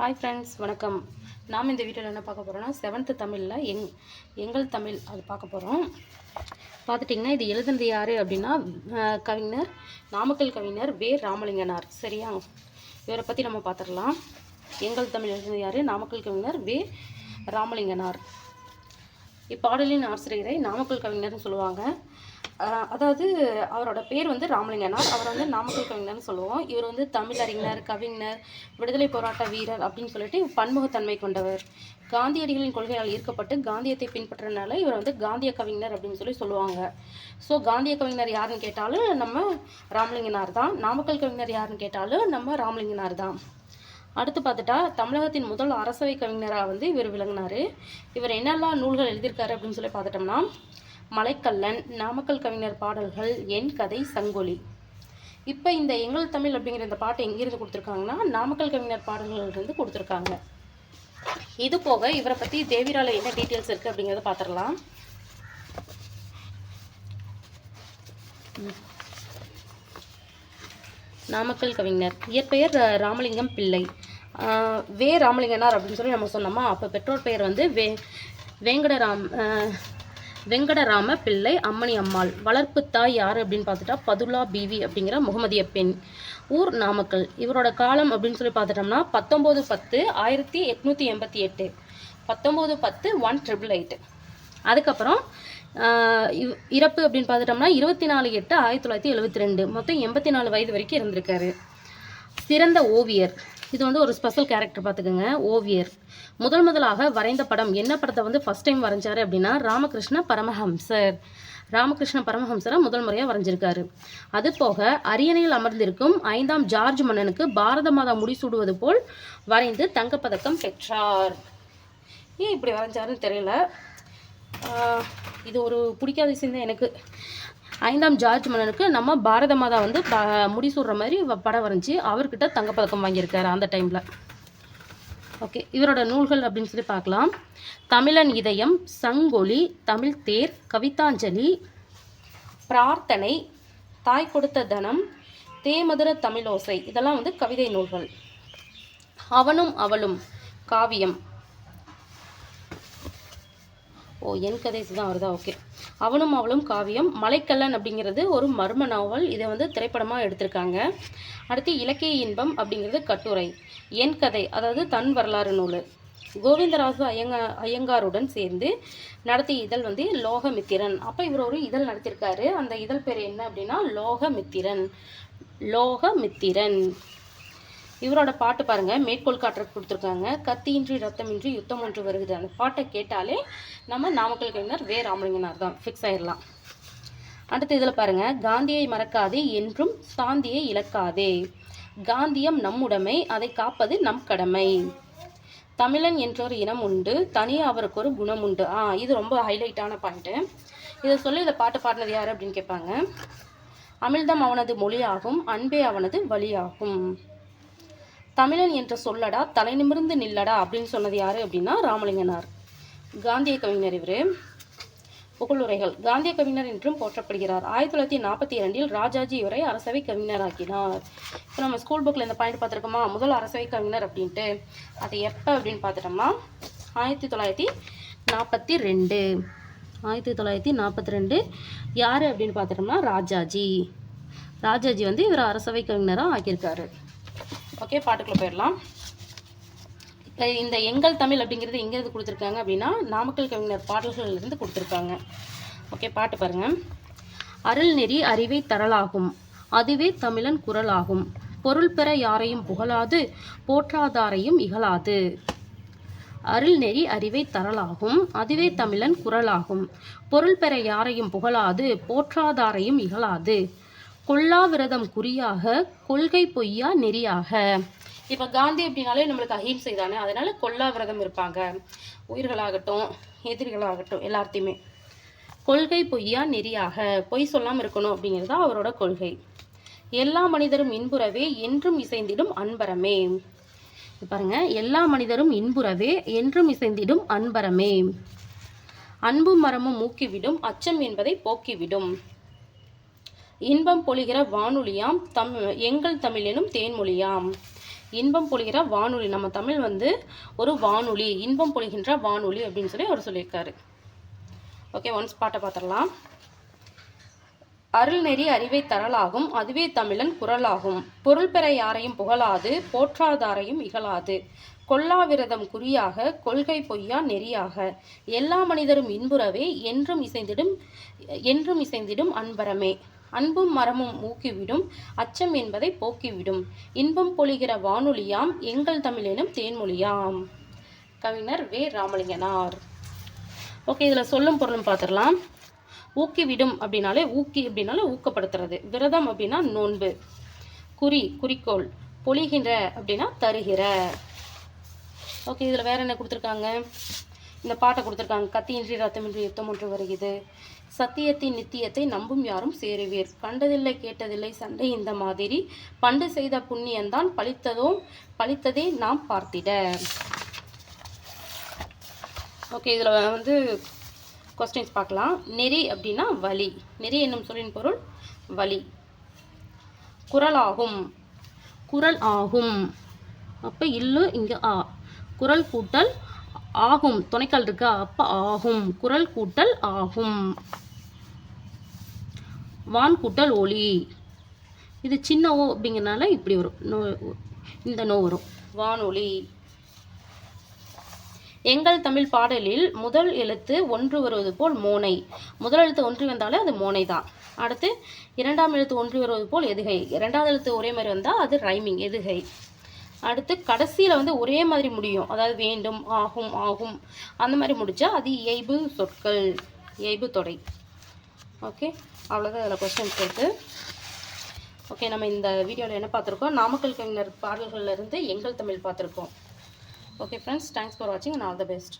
Hi friends வணக்கம். நாம் இந்த வீடியோவில் என்ன பார்க்க போகிறோம்னா செவன்த்து தமிழில் எங் எங்கள் தமிழ் அது பார்க்க போகிறோம் பார்த்துட்டிங்கன்னா இது எழுதுனது யார் அப்படின்னா கவிஞர் நாமக்கல் கவிஞர் வே. ராமலிங்கனார். சரியா? இவரை பற்றி நம்ம பார்த்துடலாம். எங்கள் தமிழ் எழுதுனது யார்? நாமக்கல் கவிஞர் வே. ராமலிங்கனார். இப்பாடலின் ஆசிரியரை நாமக்கல் கவிஞர்னு சொல்லுவாங்க. அதாவது அவரோட பேர் வந்து ராமலிங்கனார். அவர் வந்து நாமக்கல் கவிஞர்னு சொல்லுவோம். இவர் வந்து தமிழறிஞர் கவிஞர் விடுதலை போராட்ட வீரர் அப்படின்னு சொல்லிட்டு பன்முகத்தன்மை கொண்டவர். காந்தியடிகளின் கொள்கையால் ஈர்க்கப்பட்டு காந்தியத்தை பின்பற்றனால இவர் வந்து காந்திய கவிஞர் அப்படின்னு சொல்லி சொல்லுவாங்க. ஸோ காந்திய கவிஞர் யாருன்னு கேட்டாலும் நம்ம ராமலிங்கனார் தான். நாமக்கல் கவிஞர் யாருன்னு கேட்டாலும் நம்ம ராமலிங்கனார் தான். அடுத்து பார்த்துட்டா தமிழகத்தின் முதல் அரசவை கவிஞராக வந்து இவர் விளங்கினார். இவர் என்னெல்லாம் நூல்கள் எழுதியிருக்காரு அப்படின்னு சொல்லி பார்த்துட்டோம்னா மலைக்கல்லன் நாமக்கல் கவிஞர் பாடல்கள் என் கதை சங்கொலி. இப்போ இந்த எங்கள் தமிழ் அப்படிங்கிற இந்த பாட்டு எங்கேருந்து கொடுத்துருக்காங்கன்னா நாமக்கல் கவிஞர் பாடல்கள்லேருந்து கொடுத்துருக்காங்க. இது போக இவரை பற்றி தேவிரால என்ன டீட்டெயில்ஸ் இருக்குது அப்படிங்கிறத பார்த்துடலாம் நாமக்கல் கவிஞர். இயற்பெயர் ராமலிங்கம் பிள்ளை. வே. ராமலிங்கனார் அப்படின்னு சொல்லி நம்ம சொன்னோமா? அப்போ பெற்றோர் பெயர் வந்து வே வேங்கடராம் ராம் வெங்கடராம பிள்ளை அம்மணி அம்மாள். வளர்ப்பு தாய் யார் அப்படின்னு பார்த்துட்டா பதுலா பிவி அப்படிங்கிற முகமதிய பெண். ஊர் நாமக்கல். இவரோட காலம் அப்படின்னு சொல்லி பார்த்துட்டோம்னா பத்தொம்போது பத்து ஆயிரத்தி எட்நூற்றி எண்பத்தி எட்டு. பத்தொம்போது பத்து ஒன் ட்ரிபிள் எயிட் அதுக்கப்புறம் இவ்- இறப்பு அப்படின்னு பார்த்துட்டோம்னா இருபத்தி நாலு எட்டு ஆயிரத்தி தொள்ளாயிரத்தி எழுபத்தி ரெண்டு. மொத்தம் எண்பத்தி நாலு வயது வரைக்கும் இருந்திருக்காரு. சிறந்த ஓவியர். இது வந்து ஒரு ஸ்பெஷல் கேரக்டர் பார்த்துக்கோங்க ஓவியர். முதல் முதலாக வரைந்த படம் என்ன படத்தை வந்து ஃபஸ்ட் டைம் வரைஞ்சாரு அப்படின்னா ராமகிருஷ்ண பரமஹம்சர். ராமகிருஷ்ண பரமஹம்சரை முதல் முறையாக வரைஞ்சிருக்காரு. அது போக அரியணையில் அமர்ந்திருக்கும் ஐந்தாம் ஜார்ஜ் மன்னனுக்கு பாரத மாதா முடிசூடுவது போல் வரைந்து தங்கப்பதக்கம் பெற்றார். ஏன் இப்படி வரைஞ்சாருன்னு தெரியல. இது ஒரு பிடிக்காத விஷயம் தான் எனக்கு. ஐந்தாம் ஜார்ஜ் மன்னனுக்கு நம்ம பாரத மாதா வந்து ப முடிசூடுற மாதிரி படம் வரைஞ்சி அவர்கிட்ட தங்கப்பதக்கம் வாங்கியிருக்காரு அந்த டைமில் ஓகே இவரோட நூல்கள் அப்படின்னு சொல்லி பார்க்கலாம். தமிழன் இதயம் சங்கொலி தமிழ் தேர் கவிதாஞ்சலி பிரார்த்தனை தாய் கொடுத்த தனம் தேமதுர தமிழோசை இதெல்லாம் வந்து கவிதை நூல்கள். அவனும் அவளும் காவியம். ஓ என் கதைஸ் தான் வருதா? ஓகே. அவனும் அவளும் காவியம். மலைக்கல்லன் அப்படிங்கிறது ஒரு மர்ம நாவல். இதை வந்து திரைப்படமாக எடுத்திருக்காங்க. அடுத்து இலக்கிய இன்பம் அப்படிங்கிறது கட்டுரை. என் கதை அதாவது தன் வரலாறு நூல். கோவிந்தராசு ஐயங்கா ஐயங்காருடன் சேர்ந்து நடத்திய இதழ் வந்து லோகமித்திரன். அப்போ இவர் ஒரு இதழ் நடத்தியிருக்காரு அந்த இதழ் பேர் என்ன அப்படின்னா லோகமித்திரன். லோகமித்திரன். இவரோட பாட்டு பாருங்க. மேற்கோள் காட்டுற கொடுத்துருக்காங்க. கத்தியின்றி ரத்தமின்றி யுத்தம் ஒன்று வருகுது அந்த பாட்டை கேட்டாலே நம்ம நாமக்கல் கவிஞர் வே. ராமலிங்கனார் தான். ஃபிக்ஸ் ஆயிடலாம். அடுத்து இதில் பாருங்க. காந்தியை மறக்காதே என்றும் சாந்தியை இழக்காதே. காந்தியம் நம்முடைமை அதை காப்பது நம் கடமை. தமிழன் என்றொரு இனம் உண்டு தனியாக அவருக்கு ஒரு குணம் உண்டு. ஆ இது ரொம்ப ஹைலைட்டான பாயிண்ட்டு இதை சொல்லி இதை பாட்டு பாடினது யார் அப்படின்னு கேட்பாங்க. அமிழ்தம் அவனது மொழியாகும் அன்பே அவனது வழியாகும். தமிழன் என்ற சொல்லடா தலை நிமிர்ந்து நில்லடா அப்படின்னு சொன்னது யாரு அப்படின்னா ராமலிங்கனார். காந்திய கவிஞர் இவர். புகழுரைகள் காந்திய கவிஞர் என்றும் போற்றப்படுகிறார். ஆயிரத்தி தொள்ளாயிரத்தி நாற்பத்தி இரண்டில் ராஜாஜி இவரை அரசவை கவிஞராக்கினார் இப்போ நம்ம ஸ்கூல் புக்கில் இந்த பாயிண்ட் பார்த்துருக்கோமா? முதல் அரசவை கவிஞர் அப்படின்ட்டு. அது எப்போ அப்படின்னு பார்த்துட்டோம்னா ஆயிரத்தி தொள்ளாயிரத்தி நாற்பத்தி ரெண்டு. ஆயிரத்தி தொள்ளாயிரத்தி நாற்பத்தி ரெண்டு. யார் அப்படின்னு பார்த்துட்டோம்னா ராஜாஜி. ராஜாஜி வந்து இவர் அரசவை கவிஞராக ஆக்கியிருக்காரு. ஓகே பாட்டுக்குள்ளே போயிடலாம். இப்போ இந்த எங்கள் தமிழ் அப்படிங்கிறது எங்கேருந்து கொடுத்துருக்காங்க அப்படின்னா நாமக்கல் கவிஞர் பாடல்கள்லேருந்து கொடுத்துருக்காங்க. ஓகே பாட்டு பாருங்க. அருள்நெறி அறிவை தரலாகும் அதுவே தமிழன் குரலாகும். பொருள் பெற யாரையும் புகழாது போற்றாதாரையும் இகழாது. அருள்நெறி அறிவை தரலாகும் அதுவே தமிழன் குரலாகும். பொருள் பெற யாரையும் புகழாது போற்றாதாரையும் இகழாது. கொல்லாவிரதம் குறியாக கொள்கை பொய்யா நெறியாக. இப்போ காந்தி அப்படின்னாலே நம்மளுக்கு அஹிம்சை தானே? அதனால கொல்லாவிரதம் இருப்பாங்க. உயிர்களாகட்டும் எதிரிகளாகட்டும் எல்லாத்தையுமே கொள்கை பொய்யா நெறியாக. பொய் சொல்லாமல் இருக்கணும் அப்படிங்கிறது தான் அவரோட கொள்கை. எல்லா மனிதரும் இன்புறவே என்றும் இசைந்திடும் அன்பரமே. பாருங்க எல்லா மனிதரும் இன்புறவே என்றும் இசைந்திடும் அன்பரமே. அன்பும் மரமும் மூக்கிவிடும் அச்சம் என்பதை போக்கிவிடும். இன்பம் பொழிகிற வானொலியாம் தம் எங்கள் தமிழெனும் தேன்மொழியாம். இன்பம் பொழிகிற வானொலி நம்ம தமிழ் வந்து ஒரு வானொலி இன்பம் பொழிகின்ற வானொலி அப்படின்னு சொல்லி அவர் சொல்லியிருக்காரு. ஓகே ஒன்ஸ் பாட்டை பார்த்துடலாம் அருள்நெறி அறிவை தரலாகும் அதுவே தமிழன் குரலாகும். பொருள் பெற யாரையும் புகழாது போற்றாதாரையும் இகழாது. கொல்லாவிரதம் குறியாக கொள்கை பொய்யா நெறியாக. எல்லா மனிதரும் இன்புறவே என்றும் இசைந்திடும் என்றும் இசைந்திடும் அன்பரமே. அன்பும் மரமும் ஊக்கிவிடும் அச்சம் என்பதை போக்கிவிடும். இன்பம் பொழிகிற வானொலியாம் எங்கள் தமிழெனும் தேன்மொழியாம். கவிஞர் வே. ராமலிங்கனார். ஓகே இதில் சொல்லும் பொருளும் பார்த்துடலாம் ஊக்கிவிடும் அப்படின்னாலே ஊக்கி அப்படின்னாலே ஊக்கப்படுத்துறது. விரதம் அப்படின்னா நோன்பு. குறி குறிக்கோள். பொழிகின்ற அப்படின்னா தருகிற. ஓகே இதில் வேற என்ன கொடுத்துருக்காங்க? இந்த பாட்டை கொடுத்துருக்காங்க. கத்தியின்றி ரத்தமின்றி யுத்தம் ஒன்று வருகிறது. சத்தியத்தின் நித்தியத்தை நம்பும் யாரும் சேருவீர். கண்டதில்லை கேட்டதில்லை சண்டை இந்த மாதிரி. பண்டு செய்த புண்ணியந்தான் பழித்ததோ பழித்ததே நாம் பார்த்திட. ஓகே இதில் வந்து கொஸ்டின்ஸ் பார்க்கலாம். நெறி அப்படின்னா வலி. நெறி என்னும் சொல்லின் பொருள் வலி. குரலாகும். குரல் ஆகும். அப்போ இல்லு இங்கே ஆ. குரல் கூட்டல் ஆகும். துணைக்கால் இருக்கா. அப்போ ஆகும். குரல் கூட்டல் ஆகும். வான் கூட்டல் ஒளி. இது சின்ன ஓ அப்படிங்கிறனால இப்படி வரும். நோ இந்த நோ வரும். வானொலி எங்கள் தமிழ் பாடலில் முதல் எழுத்து ஒன்று வருவது போல் மோனை. முதல் எழுத்து ஒன்று வந்தாலே அது மோனை தான். அடுத்து இரண்டாம் எழுத்து ஒன்று வருவது போல் எதுகை. இரண்டாவது எழுத்து ஒரே மாதிரி வந்தால் அது ரைமிங் எதுகை. அடுத்து கடைசியில் வந்து ஒரே மாதிரி முடியும். அதாவது வேண்டும் ஆகும் ஆகும். அந்த மாதிரி முடித்தா அது இயைபு சொற்கள் இயைபு தொடை. ஓகே? அவ்வளோதான் அதில் கொஸ்டின்ஸ் இருக்குது ஓகே நம்ம இந்த வீடியோவில் என்ன பார்த்துருக்கோம்? நாமக்கல் கவிஞர் பாடல்கள்லேருந்து எங்கள் தமிழ் பார்த்துருக்கோம். ஓகே ஃப்ரெண்ட்ஸ் தேங்க்ஸ் ஃபார் வாட்சிங் அண்ட் ஆல் த பெஸ்ட்